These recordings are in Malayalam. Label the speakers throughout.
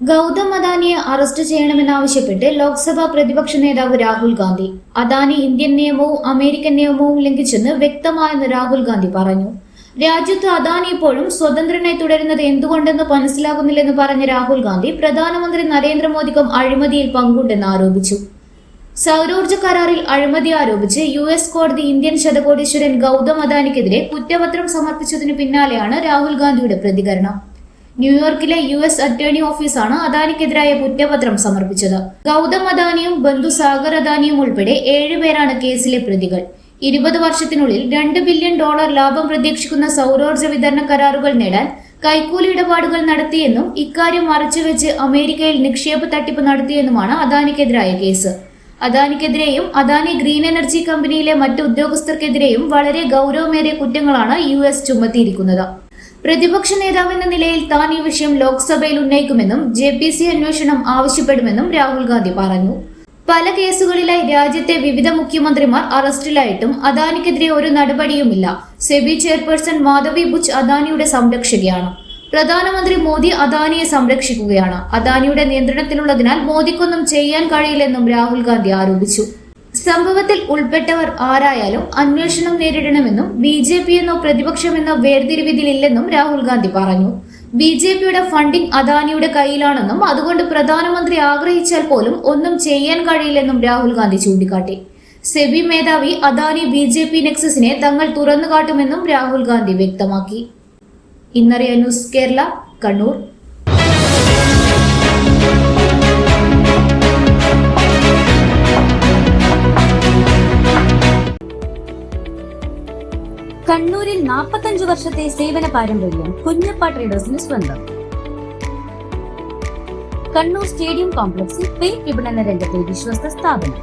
Speaker 1: ഗൗതം അദാനിയെ അറസ്റ്റ് ചെയ്യണമെന്നാവശ്യപ്പെട്ട് ലോക്സഭാ പ്രതിപക്ഷ നേതാവ് രാഹുൽ ഗാന്ധി. അദാനി ഇന്ത്യൻ നിയമവും അമേരിക്കൻ നിയമവും ലംഘിച്ചെന്ന് വ്യക്തമായെന്ന് രാഹുൽ ഗാന്ധി പറഞ്ഞു. രാജ്യത്ത് അദാനി ഇപ്പോഴും സ്വതന്ത്രനായി തുടരുന്നത് എന്തുകൊണ്ടെന്ന് മനസ്സിലാകുന്നില്ലെന്ന് പറഞ്ഞ രാഹുൽ ഗാന്ധി പ്രധാനമന്ത്രി നരേന്ദ്രമോദിക്കും അഴിമതിയിൽ പങ്കുണ്ടെന്ന് ആരോപിച്ചു. സൗരോർജ കരാറിൽ അഴിമതി ആരോപിച്ച് യു എസ് കോടതി ഇന്ത്യൻ ശതകോടീശ്വരൻ ഗൗതം അദാനിക്കെതിരെ കുറ്റപത്രം സമർപ്പിച്ചതിനു പിന്നാലെയാണ് രാഹുൽ ഗാന്ധിയുടെ പ്രതികരണം. ന്യൂയോർക്കിലെ യു എസ് അറ്റോർണി ഓഫീസാണ് അദാനിക്കെതിരായ കുറ്റപത്രം സമർപ്പിച്ചത്. ഗൗതം അദാനിയും ബന്ധു സാഗർ അദാനിയും ഉൾപ്പെടെ ഏഴുപേരാണ് കേസിലെ പ്രതികൾ. ഇരുപത് വർഷത്തിനുള്ളിൽ രണ്ട് ബില്യൺ ഡോളർ ലാഭം പ്രതീക്ഷിക്കുന്ന സൗരോർജ വിതരണ കരാറുകൾ നേടാൻ കൈക്കൂലി ഇടപാടുകൾ നടത്തിയെന്നും ഇക്കാര്യം മറച്ചുവെച്ച് അമേരിക്കയിൽ നിക്ഷേപ തട്ടിപ്പ് നടത്തിയെന്നുമാണ് അദാനിക്കെതിരായ കേസ്. അദാനിക്കെതിരെയും അദാനി ഗ്രീൻ എനർജി കമ്പനിയിലെ മറ്റ് ഉദ്യോഗസ്ഥർക്കെതിരെയും വളരെ ഗൗരവമേറിയ കുറ്റങ്ങളാണ് യു എസ് ചുമത്തിയിരിക്കുന്നത്. പ്രതിപക്ഷ നേതാവെന്ന നിലയിൽ താൻ ഈ വിഷയം ലോക്സഭയിൽ ഉന്നയിക്കുമെന്നും ജെ പി സി അന്വേഷണം ആവശ്യപ്പെടുമെന്നും രാഹുൽ ഗാന്ധി പറഞ്ഞു. പല കേസുകളിലായി രാജ്യത്തെ വിവിധ മുഖ്യമന്ത്രിമാർ അറസ്റ്റിലായിട്ടും അദാനിക്കെതിരെ ഒരു നടപടിയുമില്ല. സെബി ചെയർപേഴ്സൺ മാധവി ബുച്ച് അദാനിയുടെ സംരക്ഷകയാണ്. പ്രധാനമന്ത്രി മോദി അദാനിയെ സംരക്ഷിക്കുകയാണ്. അദാനിയുടെ നിയന്ത്രണത്തിലുള്ളതിനാൽ മോദിക്കൊന്നും ചെയ്യാൻ കഴിയില്ലെന്നും രാഹുൽ ഗാന്ധി ആരോപിച്ചു. സംഭവത്തിൽ ഉൾപ്പെട്ടവർ ആരായാലും അന്വേഷണം നേരിടണമെന്നും ബി ജെ പി എന്നോ പ്രതിപക്ഷമെന്നോ വേർതിരിവിതിലില്ലെന്നും രാഹുൽ ഗാന്ധി പറഞ്ഞു. ബി ജെ പിയുടെ ഫണ്ടിംഗ് അദാനിയുടെ കയ്യിലാണെന്നും അതുകൊണ്ട് പ്രധാനമന്ത്രി ആഗ്രഹിച്ചാൽ പോലും ഒന്നും ചെയ്യാൻ കഴിയില്ലെന്നും രാഹുൽ ഗാന്ധി ചൂണ്ടിക്കാട്ടി. സെബി മേധാവി അദാനി ബി ജെ പി നെക്സസിനെ തങ്ങൾ തുറന്നുകാട്ടുമെന്നും രാഹുൽ ഗാന്ധി വ്യക്തമാക്കി. ഇന്നറിയ ന്യൂസ് കേരള കണ്ണൂർ.
Speaker 2: കണ്ണൂരിൽ നാൽപ്പത്തഞ്ചു വർഷത്തെ സേവന പാരമ്പര്യം കുഞ്ഞപ്പ ട്രേഡേഴ്സിന് സ്വന്തം. കണ്ണൂർ സ്റ്റേഡിയം കോംപ്ലക്സിൽ പെയിന്റ് വിപണന രംഗത്തെ വിശ്വസ്ത സ്ഥാപനം.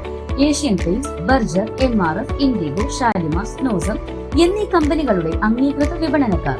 Speaker 2: Asian Paints Berger M R F Indigo Shalimar Snowcem എന്നീ കമ്പനികളുടെ അംഗീകൃത വിപണനക്കാർ.